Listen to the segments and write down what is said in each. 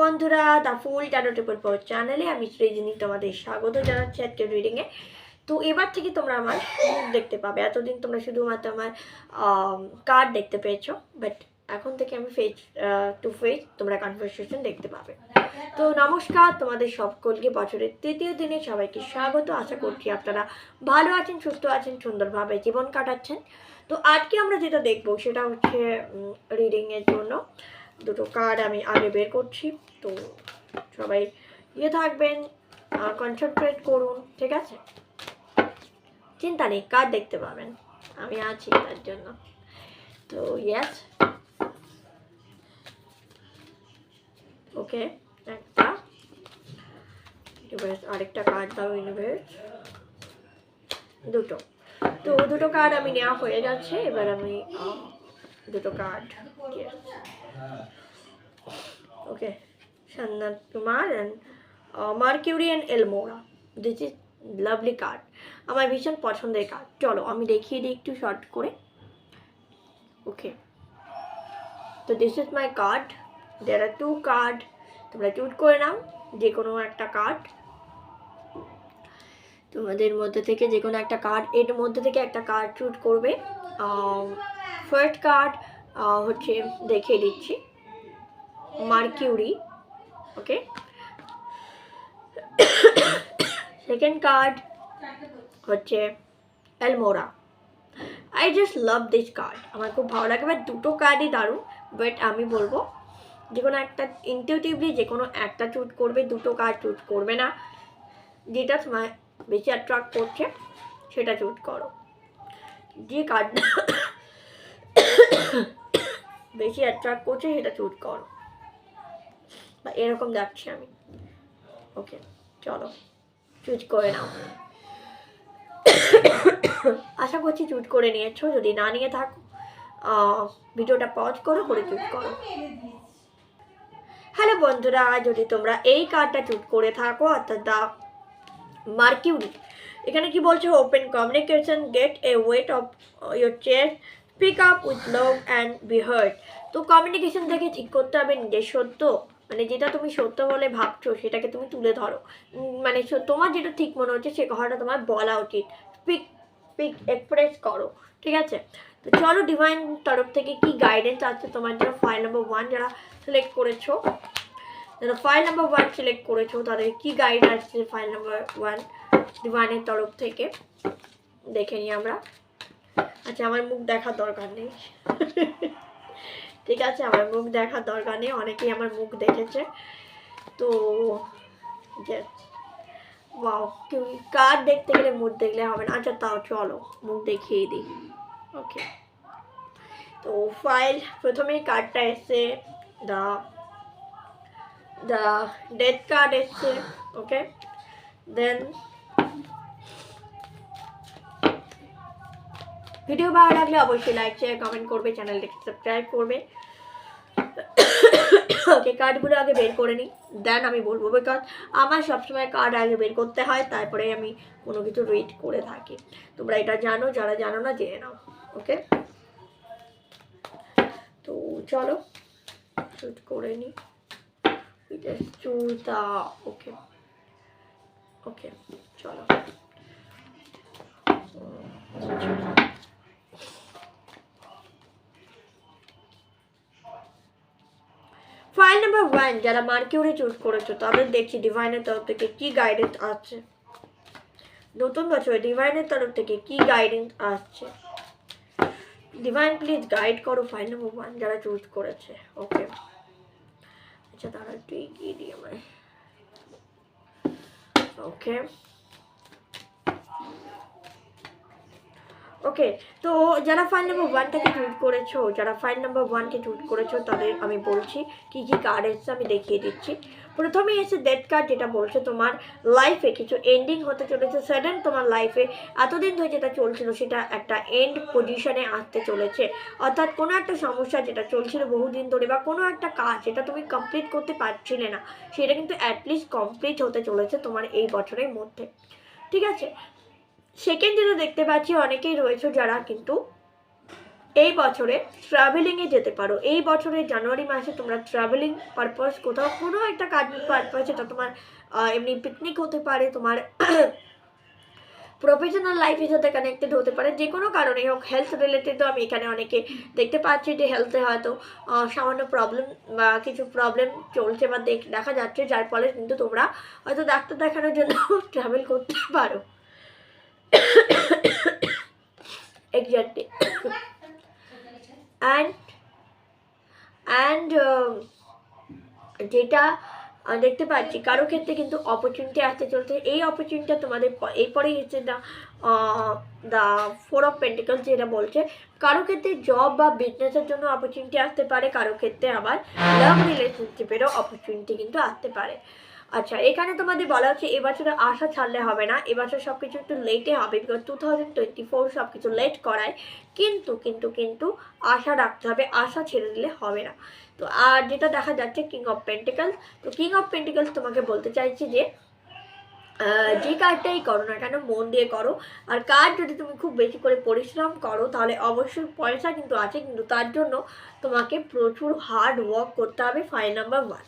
বন্ধুরা the full taro টেপল পাওয়ার চ্যানেলে আমি সৃজিনী তোমাদের স্বাগত জানাচ্ছি আজকের রিডিংয়ে তো এবার থেকে তোমরা আমার মুখ দেখতে পাবে। এতদিন তোমরা শুধুমাত্র আমার কার্ড দেখতে পেয়েছ বাট এখন থেকে আমি ফেস টু ফেস তোমরা কনভারসেশন দেখতে পাবে। তো নমস্কার, তোমাদের সকলকে বছরের তৃতীয় দিনে সবাইকে স্বাগত। আশা করছি আপনারা ভালো আছেন, সুস্থ আছেন, সুন্দরভাবে জীবন কাটাচ্ছেন। তো আজকে আমরা যেটা দেখব সেটা হচ্ছে রিডিংয়ের জন্য। দুটো কার্ড আমি আগে বের করছি। তো সবাই ইয়ে থাকবেন কনসেন্ট্রেট করুন, ঠিক আছে? চিন্তা নেই কার্ড দেখতে পাবেন। আমি আছি তার জন্য। তো ইয়াস ওকে একটা। আরেকটা কার্ড দাও ইউনিভার্স দুটো। তো দুটো কার্ড আমি নেওয়া হয়ে যাচ্ছে, এবার আমি দুটো card okay সন্ন্যাত Kumar and Mercury and Elmora this is lovely card আমার ভীষণ পছন্দের কার্ড চলো, আমি দেখিয়ে দিই একটু শর্ট করে। ওকে তো this is my card there are two card তোমরা চুজ করে নাও যে কোনো একটা কার্ড তোমাদের মধ্যে থেকে যে কোনো একটা কার্ড এর মধ্যে থেকে একটা কার্ড চুজ করবে। ফার্স্ট কার্ড হচ্ছে দেখিয়ে দিচ্ছি। Mercury, okay? সেকেন্ড কার্ড হচ্ছে Elmora. I just love this card আমার খুব ভালো লাগে। বাট দুটো কার্ডই দারুণ বাট আমি বলব, যে কোনো একটা ইনটিউটিভলি যে কোনো একটা চুজ করবে, দুটো কার্ড চুজ করবে না। যেটা তোমার বেশি অ্যাট্রাক্ট করছে, সেটা চুজ করো। যে কার্ড বেশি অ্যাট্রাক্ট করছে সেটা চুজ করো। বা এরকম যাচ্ছি আমি। ওকে, চলো। চুজ করে নাও। আশা করছি চুজ করে নিয়েছো। যদি না নিয়ে থাকো ভিডিওটা পজ করো, করে চুজ করো। হ্যালো বন্ধুরা, যদি তোমরা এই কার্ডটা চুজ করে থাকো, অর্থাৎ দা মার্কিউরি, এখানে কি বলছে? Open communication get a weight of your chair speak up with love and be heard তো কমিউনিকেশন থেকে ঠিক করতে হবে নিজের সত্য। মানে যেটা তুমি সত্য বলে ভাবছ, সেটাকে তুমি তুলে ধরো। মানে তোমার যেটা ঠিক মনে হচ্ছে, সে কথাটা তোমার বলা উচিত। স্পিক স্পিক এক্সপ্রেস করো, ঠিক আছে? তো চলো ডিভাইন তরফ থেকে কি গাইডেন্স আছে তোমার যারা ফাইল নাম্বার ওয়ান যারা সিলেক্ট করেছ? যারা ফাইল নাম্বার ওয়ান সিলেক্ট করেছ, তাদের কি গাইড আসছে ফাইল নাম্বার ওয়ান ডিভাইনের তরফ থেকে? দেখে নিই আমরা। আচ্ছা আমার মুখ দেখার দরকার নেই। ঠিক আছে, আমার মুখ দেখার দরকার নেই, অনেকেই আমার মুখ দেখেছে। তো কার দেখতে গেলে মুখ দেখলে হবে না? আচ্ছা তাও চলো, মুখ দেখিয়ে দিই। ওকে তো ফাইল প্রথমেই কার্ডটা এসছে দা দা ডেথ কার্ড এসছে ওকে দেন ভিডিও ভালো লাগলে অবশ্যই লাইক শেয়ার কমেন্ট করবে চ্যানেলটাকে সাবস্ক্রাইব করবে। ওকে কার্ডগুলো আগে বের করে নিই। দেন আমি বলব বিকজ আমার সবসময় কার্ড আগে বের করতে হয়, তারপরে আমি কোনো কিছু রিড করে থাকি। তোমরা এটা জানো, যারা জানো না, জেনে নাও। ওকে তো চলো শুট করে নিই। দা ওকে ওকে চলো। ফাইল নাম্বার ওয়ান যারা মার্কিউরি চুজ করেছ, তাদের দেখছি ডিভাইনের তরফ থেকে কি গাইডেন্স আসছে। নতুন বছরে ডিভাইনের তরফ থেকে কি গাইডেন্স আসছে। ডিভাইন প্লিজ গাইড করো ফাইল নাম্বার ওয়ান যারা চুজ করেছে। ওকে আচ্ছা তারা এগিয়ে দিই আমায় ওকে ওকে তো যারা ফাইল নাম্বার ওয়ানটাকে চুজ করেছ, যারা ফাইল নাম্বার ওয়ানকে চুজ করেছ, তাদের আমি বলছি কি কি কার্ড এসছে আমি দেখিয়ে দিচ্ছি। প্রথমে এসে ডেথ কার্ড যেটা বলছে তোমার লাইফে কিছু এন্ডিং হতে চলেছে সাডেন তোমার লাইফে এতদিন ধরে যেটা চলছিল, সেটা একটা এন্ড পজিশনে আসতে চলেছে। অর্থাৎ কোনো একটা সমস্যা যেটা চলছিল বহুদিন ধরে বা কোনো একটা কাজ যেটা তুমি কমপ্লিট করতে পারছিলে না, সেটা কিন্তু অ্যাটলিস্ট কমপ্লিট হতে চলেছে তোমার এই বছরের মধ্যে। ঠিক আছে? সেকেন্ড যেটা দেখতে পাচ্ছি অনেকেই রয়েছে যারা কিন্তু এই বছরে ট্রাভেলিংয়ে যেতে পারো। এই বছরে জানুয়ারি মাসে তোমরা ট্রাভেলিং পারপাস কোথাও কোনো একটা কাজ পারপাস এটা তোমার এমনি পিকনিক হতে পারে, তোমার প্রফেশনাল লাইফের সাথে কানেক্টেড হতে পারে, যে কোনো কারণে হোক হেলথ রিলেটেডও আমি এখানে অনেকে দেখতে পাচ্ছি যে হেলথে হয়তো সামান্য প্রবলেম বা কিছু প্রবলেম চলছে বা দেখা যাচ্ছে, যার ফলে কিন্তু তোমরা হয়তো ডাক্তার দেখানোর জন্য ট্রাভেল করতে পারো। এক্স্যাক্টলি অ্যান্ড অ্যান্ড যেটা দেখতে পাচ্ছি, কারও ক্ষেত্রে কিন্তু অপরচুনিটি আসতে চলছে। এই অপরচুনিটিটা তোমাদের এরপরেই হচ্ছে the the four of pentacle যেটা বলছে, কারও ক্ষেত্রে জব বা বিজনেসের জন্য অপরচুনিটি আসতে পারে, কারও ক্ষেত্রে আবার লাভ রিলেশনশিপেরও অপরচুনিটি কিন্তু আসতে পারে। আচ্ছা এখানে তোমাদের বলা হচ্ছে এবছরে আশা ছাড়লে হবে না। এবছর সব কিছু একটু লেটে হবে because two thousand twenty four সব কিছু লেট করায়। কিন্তু কিন্তু কিন্তু আশা রাখতে হবে, আশা ছেড়ে দিলে হবে না। তো, আর যেটা দেখা যাচ্ছে কিং অফ পেন্টিকালস তো কিং অফ পেন্টিকালস তোমাকে বলতে চাইছি যে যে কাজটাই করো না কেন, মন দিয়ে করো। আর কাজ যদি তুমি খুব বেশি করে পরিশ্রম করো, তাহলে অবশ্যই পয়সা কিন্তু আছে, কিন্তু তার জন্য তোমাকে প্রচুর হার্ড ওয়ার্ক করতে হবে ফাইল নাম্বার ওয়ান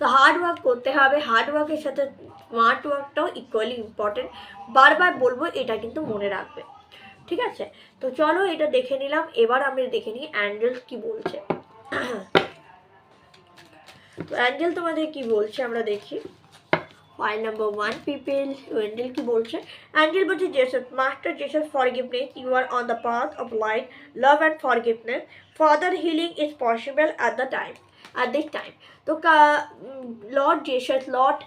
তো হার্ড ওয়ার্ক করতে হবে হার্ড ওয়ার্কের সাথে স্মার্ট ওয়ার্কটাও ইকুয়ালি ইম্পর্টেন্ট বারবার বলব, এটা কিন্তু মনে রাখবে। ঠিক আছে? তো চলো এটা দেখে নিলাম, এবার আমরা দেখে নিই অ্যাঞ্জেলস কি বলছে। তো অ্যাঞ্জেল তোমাদের কি বলছে, আমরা দেখি। While number one, people angel uh, ki bolche, Angel bolche Jesus, Master Jesus, forgiveness. You are on the path of light, love and forgiveness. Father healing is possible at the time at this time তো Lord Jesus Lord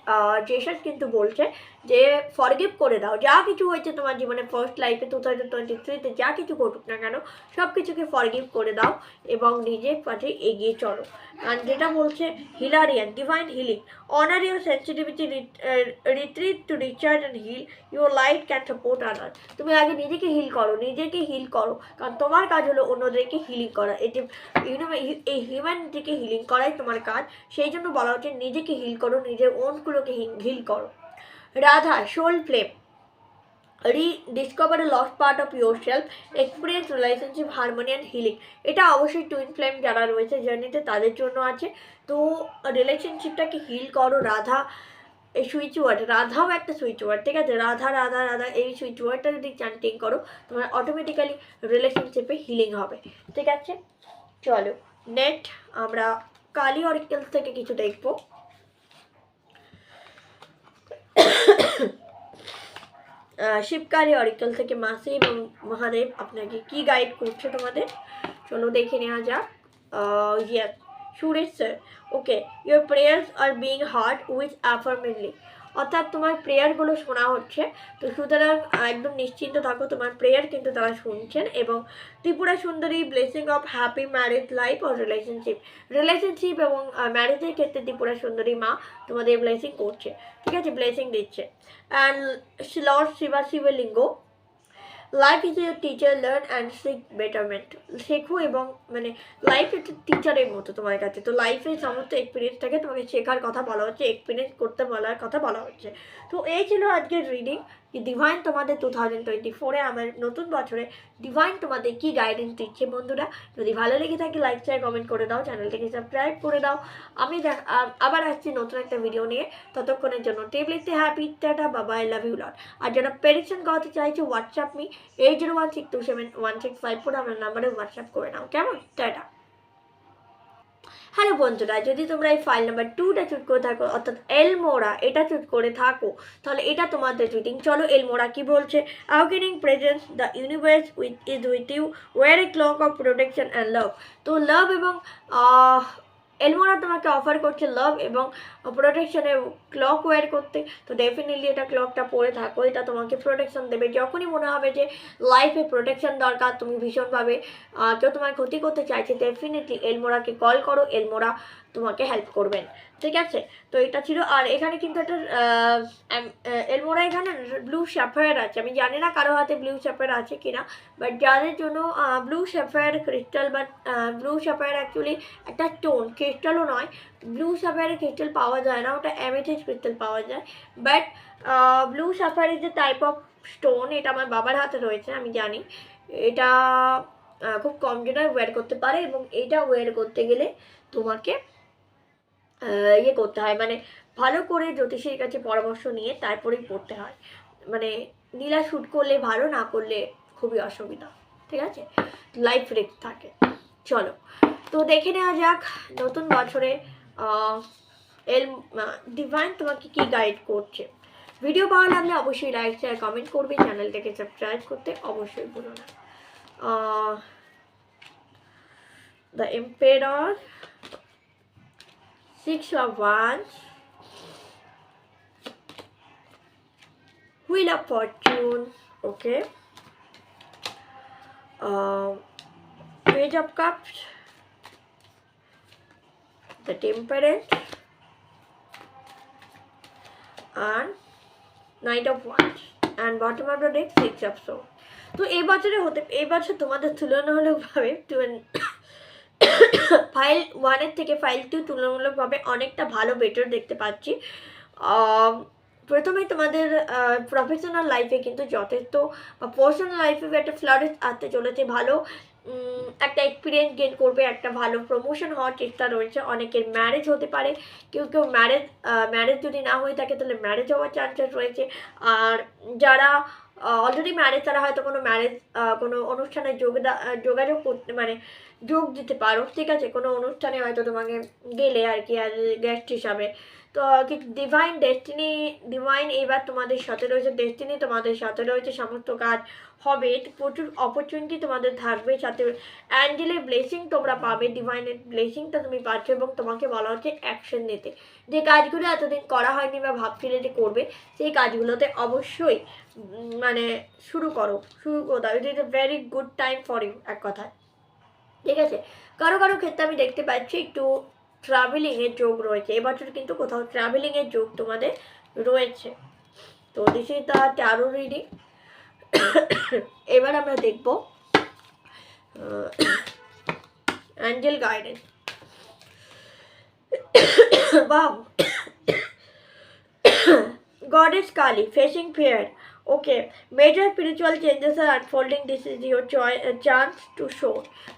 Jesus কিন্তু বলছে যে forgive করে দাও। যা কিছু হয়েছে তোমার জীবনে ফার্স্ট লাইফে টু থাউজেন্ড টোয়েন্টি থ্রিতে যা কিছু ঘটুক না কেন সব কিছুকে ফরগিভ করে দাও এবং নিজের পাশে এগিয়ে চলো। আর যেটা বলছে Hilarion divine healing honor your sensitivity retreat to recharge and heal your light can support আনার তুমি আগে নিজেকে হিল করো, নিজেকে হিল করো। কারণ তোমার কাজ হলো অন্যদেরকে হিলিং করা। এই হিউম্যানিটিকে হিলিং করাই তোমার কাজ, সেই জন্য বলা হচ্ছে নিজেকে হিল করো, নিজের ওনগুলোকে হিল করো। Radha soul flame rediscover a lost part of yourself, experience relationship, harmony and healing এটা অবশ্যই টুইন ফ্লেম যারা রয়েছে জার্নিতে তাদের জন্য আছে। তো রিলেশনশিপটাকে হিল করো, রাধা। এই সুইচ ওয়ার্ড রাধাও একটা সুইচ ওয়ার্ড, ঠিক আছে? রাধা রাধা রাধা, এই সুইচ ওয়ার্ডটা যদি চ্যান্টিং করো, তোমার অটোমেটিক্যালি রিলেশনশিপে হিলিং হবে, ঠিক আছে? চলো নেট আমরা কালি অরিকেলস থেকে কিছু দেখব। শিবকালী অরিকল থেকে মাসি এবং মহাদেব আপনাকে কি গাইড করছে তোমাদের? চলো দেখে নেওয়া যাক। Yes Suresh sir okay your prayers are being heard with affirmatively অর্থাৎ তোমার প্রেয়ারগুলো শোনা হচ্ছে। তো সুতরাং একদম নিশ্চিন্ত থাকো তোমার প্রেয়ার কিন্তু তারা শুনছেন এবং Tripura Sundari blessing of happy marriage life or relationship relationship এবং ম্যারেজের ক্ষেত্রে ত্রিপুরা সুন্দরী মা তোমাদের ব্লেসিং করছে। ঠিক আছে ব্লেসিং দিচ্ছে। And lord Shiva Shivalinga life is a teacher learn and seek betterment শেখো এবং মানে লাইফ একটা টিচারের মতো তোমার কাছে। তো লাইফের সমস্ত এক্সপিরিয়েন্সটাকে তোমাকে শেখার কথা বলা হচ্ছে এক্সপিরিয়েন্স করতে বলার কথা বলা হচ্ছে। তো এই ছিল আজকের রিডিং ডিভাইন তোমাদের টু থাউজেন্ড টোয়েন্টি ফোরে আমার নতুন বছরে ডিভাইন তোমাদের কি গাইডেন্স দিচ্ছে বন্ধুরা। যদি ভালো লেগে থাকে লাইক শেয়ার কমেন্ট করে দাও চ্যানেলটাকে সাবস্ক্রাইব করে দাও। আমি আবার আসছি নতুন একটা ভিডিও নিয়ে। ততক্ষণের জন্য টেবলেটে হ্যাপি টাটা বাবা আই লাভ ইউ লট আর যারা প্রেডিকশন করাতে চাইছো WhatsApp me eight zero one six two seven one six five four আমার নাম্বারে হোয়াটসঅ্যাপ করে নাও। কেমন? টাটা। হ্যালো বন্ধুরা, যদি তোমরা এই ফাইল নাম্বার টুটা চুট করে থাকো, অর্থাৎ এলমোরা এটা চুট করে থাকো, তাহলে এটা তোমাদের চুটিং চলো এলমোরা কি বলছে? Awakening presence the universe with is with you are a cloak of protection and love তো লাভ এবং এলমোরা তোমাকে অফার করছে লাভ এবং প্রোটেকশনের ক্লক ওয়ার করতে, তো ডেফিনেটলি এটা ক্লকটা পরে থাকো, এটা তোমাকে প্রোটেকশন দেবে। যখনই মনে হবে যে লাইফে প্রোটেকশন দরকার, তুমি ভীষণভাবে কেউ তোমার ক্ষতি করতে চাইছে ডেফিনেটলি এলমোরাকে কল করো, এলমোরা তোমাকে হেল্প করবেন। ঠিক আছে? তো এটা ছিল, আর এখানে কিন্তু একটা এলমোরা এখানে ব্লু শ্যাফায়ার আছে। আমি জানি না কারও হাতে ব্লু শ্যাফায়ার আছে কিনা বাট যাদের জন্য ব্লু শ্যাফায়ার ক্রিস্টাল বা ব্লু শ্যাফায়ার অ্যাকচুয়ালি একটা স্টোন ক্রিস্টালও নয় ব্লু সাফায়ারে ক্রিস্টাল পাওয়া যায় না, ওটা অ্যামেথিস ক্রিস্টাল পাওয়া যায়। বাট ব্লু সাফায়ার যে টাইপ অফ স্টোন এটা আমার বাবার হাতে রয়েছে, আমি জানি। এটা খুব কম জনের ওয়্যার করতে পারে এবং এটা ওয়্যার করতে গেলে তোমাকে ইয়ে করতে হয়। মানে ভালো করে জ্যোতিষীর কাছে পরামর্শ নিয়ে তারপরেই পড়তে হয়। মানে নীলা শ্যুট করলে ভালো, না করলে খুবই অসুবিধা, ঠিক আছে? লাইফ রিস্ক থাকে। চলো, তো দেখে নেওয়া যাক নতুন বছরে এল ডিভাইন তোমাকে কি গাইড করছে? ভিডিও ভালো লাগলে অবশ্যই লাইক শেয়ার কমেন্ট করবে। চ্যানেলটাকে সাবস্ক্রাইব করতে অবশ্যই ভুলো না। The emperor six of Wheel of Fortune, okay. Um, Page of Cups, the Temperance, and Knight of Wands, and bottom of the deck Six of Swords. তো এই বছরে হতে এই বছর তোমাদের তুলনামূলকভাবে ফাইল ওয়ানের থেকে ফাইল টু তুলনামূলকভাবে অনেকটা ভালো বেটার দেখতে পাচ্ছি। প্রথমে তোমাদের প্রফেশনাল লাইফে কিন্তু যথেষ্ট বা পার্সোনাল লাইফে একটা ফ্লারিশ আসতে চলেছে ভালো। একটা এক্সপিরিয়েন্স গেন করবে, একটা ভালো প্রমোশন হওয়ার চেষ্টা রয়েছে। অনেকের ম্যারেজ হতে পারে। কেউ কেউ ম্যারেজ ম্যারেজ যদি না হয়ে থাকে, তাহলে ম্যারেজ হওয়ার চান্সেস রয়েছে। আর যারা অলরেডি ম্যারেজ তারা হয়তো কোনো ম্যারেজ কোনো অনুষ্ঠানে যোগদা যোগাযোগ করতে মানে যোগ দিতে পারো, ঠিক আছে? কোনো অনুষ্ঠানে হয়তো তোমাকে গেলে আর কি, আর গেস্ট হিসাবে। তো কি ডিভাইন ডেস্টিনি ডিভাইন এবার তোমাদের সাথে রয়েছে ডেস্টিনি তোমাদের সাথে রয়েছে, সমস্ত কাজ হবে প্রচুর অপরচুনিটি তোমাদের থাকবে, সাথে অ্যাঞ্জেলের ব্লেসিং তোমরা পাবে ডিভাইনের ব্লেসিংটা তুমি পাচ্ছ এবং তোমাকে বলা হচ্ছে অ্যাকশন নিতে। যে কাজগুলো এতদিন করা হয়নি বা ভাবছিলে যে করবে, সেই কাজগুলোতে অবশ্যই মানে শুরু করো শুরু করো দাও। It is a very good time for you এক কথায়। ঠিক আছে? কারও কারও ক্ষেত্রে আমি দেখতে পাচ্ছি একটু ট্রাভেলিংয়ের যোগ রয়েছে। এবছর কিন্তু কোথাও ট্রাভেলিংয়ের যোগ তোমাদের রয়েছে। তো this is the tarot reading এবার আমরা দেখব অ্যাঞ্জেল গাইডেন্স বাম Goddess Kali facing fear. Okay, major spiritual changes are unfolding. Your choi- uh, chance to show.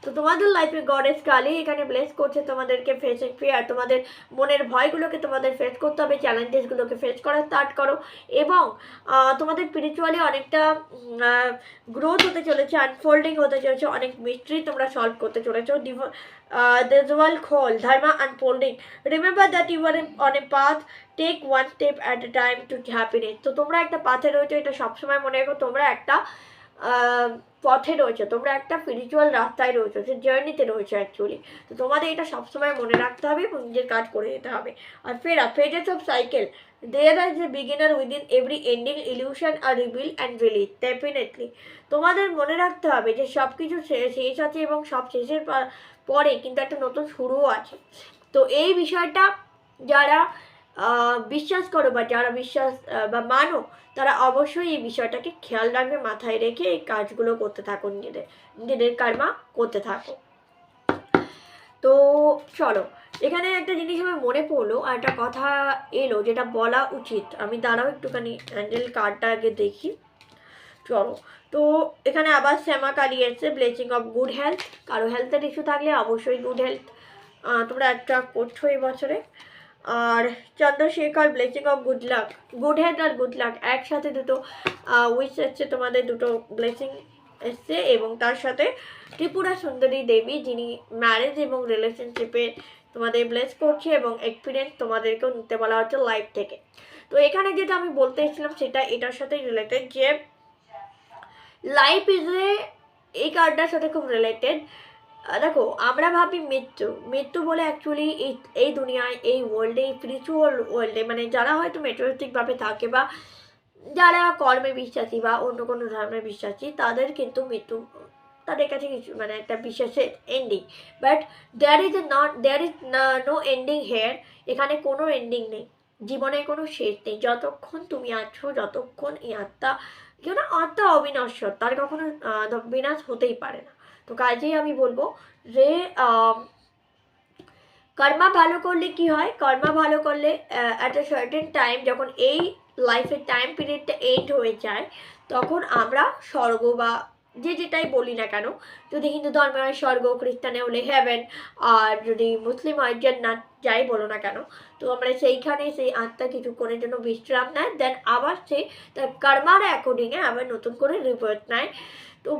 তো তোমাদের লাইফে গডেস কালি এখানে ব্লেস করছে তোমাদেরকে ফেসিং ফিয়ার তোমাদের মনের ভয়গুলোকে তোমাদের ফেস করতে হবে চ্যালেঞ্জেসগুলোকে ফেস করা স্টার্ট করো এবং তোমাদের স্পিরিচুয়ালি অনেকটা গ্রোথ হতে চলেছে আনফোল্ডিং হতে চলেছে অনেক মিস্ট্রি তোমরা সলভ করতে চলেছো দিস ওয়াল খোল dharma unfolding remember that you are on a path take one step at a time to happiness তো তোমরা একটা পাথে রয়েছে এটা সবসময় মনে রেখো তোমরা একটা আহ, পথে রয়েছে তোমরা একটা স্পিরিচুয়াল রাস্তায় রয়েছে সে জার্নিতে রয়েছে অ্যাকচুয়ালি তো তোমাদের এটা সবসময় মনে রাখতে হবে এবং নিজের কাজ করে যেতে হবে। আর ফেরা phases of cycle there are যে beginner within every ending illusion are reveal and release definitely তোমাদের মনে রাখতে হবে যে সব কিছু শেষ আছে এবং সব শেষের পরে, কিন্তু একটা নতুন শুরুও আছে। তো এই বিষয়টা যারা বিশ্বাস করো বা যারা বিশ্বাস বা মানো, তারা অবশ্যই এই বিষয়টাকে খেয়াল রাখবে, মাথায় রেখে এই কাজগুলো করতে থাকো, নিজেদের নিজেদের কারমা করতে থাকো। তো চলো, এখানে একটা জিনিস আমার মনে পড়ল, আর একটা কথা এলো, যেটা বলা উচিত। আমি দাঁড়াও একটুখানি, অ্যাঞ্জেল কার্ডটা আগে দেখি। চলো। তো এখানে আবার শ্যামা কালী এসছে ব্লেসিং অফ গুড হেলথ কারও হেলথের ইস্যু থাকলে অবশ্যই গুড হেলথ তোমরা অ্যাট্রাক্ট করছ এই বছরে। আর Chandrashekhar blessing of good luck good health R good luck একসাথে দুটো উইশ এসছে, তোমাদের দুটো ব্লেসিং এসছে এবং তার সাথে ত্রিপুরা সুন্দরী দেবী, যিনি ম্যারেজ এবং রিলেশনশিপে তোমাদের ব্লেস করছে এবং এক্সপিরিয়েন্স তোমাদেরকেও নিতে বলা হচ্ছে লাইফ থেকে। তো এখানে যেটা আমি বলতে এসেছিলাম, সেটা এটার সাথে রিলেটেড যে লাইফ ইজ এ এই কার্ডটার সাথে খুব রিলেটেড দেখো, আমরা ভাবি মৃত্যু। মৃত্যু বলে অ্যাকচুয়ালি এই এই দুনিয়ায়, এই ওয়ার্ল্ডে এই স্পিরিচুয়াল ওয়ার্ল্ডে মানে যারা হয়তো মেটেরিস্টিকভাবে থাকে বা যারা কর্মে বিশ্বাসী বা অন্য কোনো ধর্মে বিশ্বাসী, তাদের কিন্তু মৃত্যু, তাদের কাছে কিছু মানে একটা বিশ্বাসের ending but there is a not there is no ending here এখানে কোনো এন্ডিং নেই। জীবনের কোনো শেষ নেই। যতক্ষণ তুমি আছো, যতক্ষণ এই আত্মা কেউ না আত্মা অবিনশ্বর, তার কখনো বিনাশ হতেই পারে না। তো কাজেই আমি বলব যে কর্মা ভালো করলে কি হয়? কর্মা ভালো করলে অ্যাট এ সার্টেন টাইম যখন এই লাইফের টাইম পিরিয়ডটা এন্ড হয়ে যায়, তখন আমরা স্বর্গ বা যে যেটাই বলি না কেন, যদি হিন্দু ধর্মে হয়, স্বর্গ, খ্রিস্টানে, হলে হেভেন আর যদি মুসলিম হয়, জান্নাত, যাই বলো না কেন, তো আমরা সেইখানে সেই আত্মা কিছুক্ষণের জন্য বিশ্রাম নেয় দেন আবার সে তার কর্মার অ্যাকর্ডিংয়ে আবার নতুন করে রিপোর্ট নেয়। তো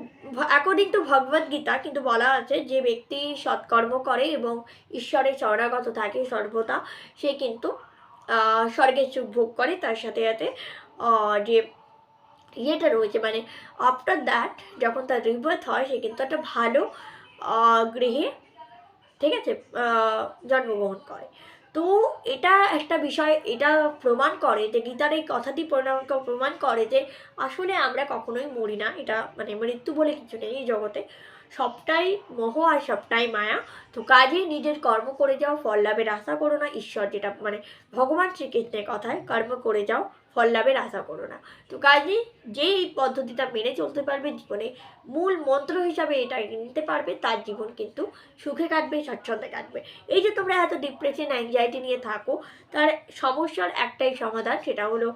অ্যাকর্ডিং টু ভগবদ গীতা কিন্তু বলা আছে যে ব্যক্তি সৎকর্ম করে এবং ঈশ্বরের শরণাগত থাকে সর্বদা, সে কিন্তু স্বর্গের সুখ ভোগ করে তার সাথে সাথে যে ইয়েটা রয়েছে মানে আফটার দ্যাট যখন তার রিবার্থ হয়, সে কিন্তু একটা ভালো গৃহে, ঠিক আছে জন্মগ্রহণ করে। তো এটা একটা বিষয়, এটা প্রমাণ করে যে গীতার এই কথাটি প্রমাণ- করে যে আসলে আমরা কখনোই মরি না। এটা মানে মৃত্যু বলে কিছু নেই এই জগতে। সবটাই মোহ আর সবটাই মায়া। তো কাজেই নিজের কর্ম করে যাও, ফল লাভের আশা করো না, ঈশ্বর যেটা মানে ভগবান শ্রীকৃষ্ণের কথায় কর্ম করে যাও। ফল লাভের আশা করো না। তো কাজেই যে এই পদ্ধতিটা মেনে চলতে পারবে জীবনে, মূল মন্ত্র হিসাবে এটা নিতে পারবে, তার জীবন কিন্তু সুখে কাটবে স্বচ্ছন্দে কাটবে। এই যে তোমরা এত ডিপ্রেশন অ্যাংজাইটি নিয়ে থাকো, তার সমস্যার একটাই সমাধান সেটা হলো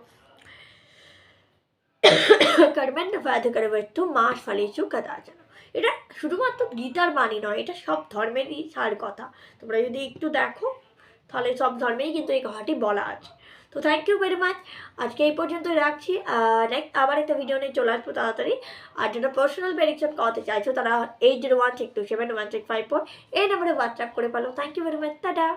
কর্মেন্দ্র ফায়দ করবস্তু মাস ফলেছু কদাচনা। এটা শুধুমাত্র গীতার বাণী নয়, এটা সব ধর্মেরই সার কথা। তোমরা যদি একটু দেখো, তাহলে সব ধর্মেই কিন্তু এই কথাটি বলা আছে। তো থ্যাংক ইউ ভেরি মাচ আজকে এই পর্যন্ত রাখছি। নেক্সট আবার একটা ভিডিও নিয়ে চলে আসব তাড়াতাড়ি। আর যারা পার্সোনাল প্রেডিকশন করতে চাইছো তারা eight zero one six two seven one six five four এই নাম্বারে হোয়াটসঅ্যাপ করে পারো thank you very much tata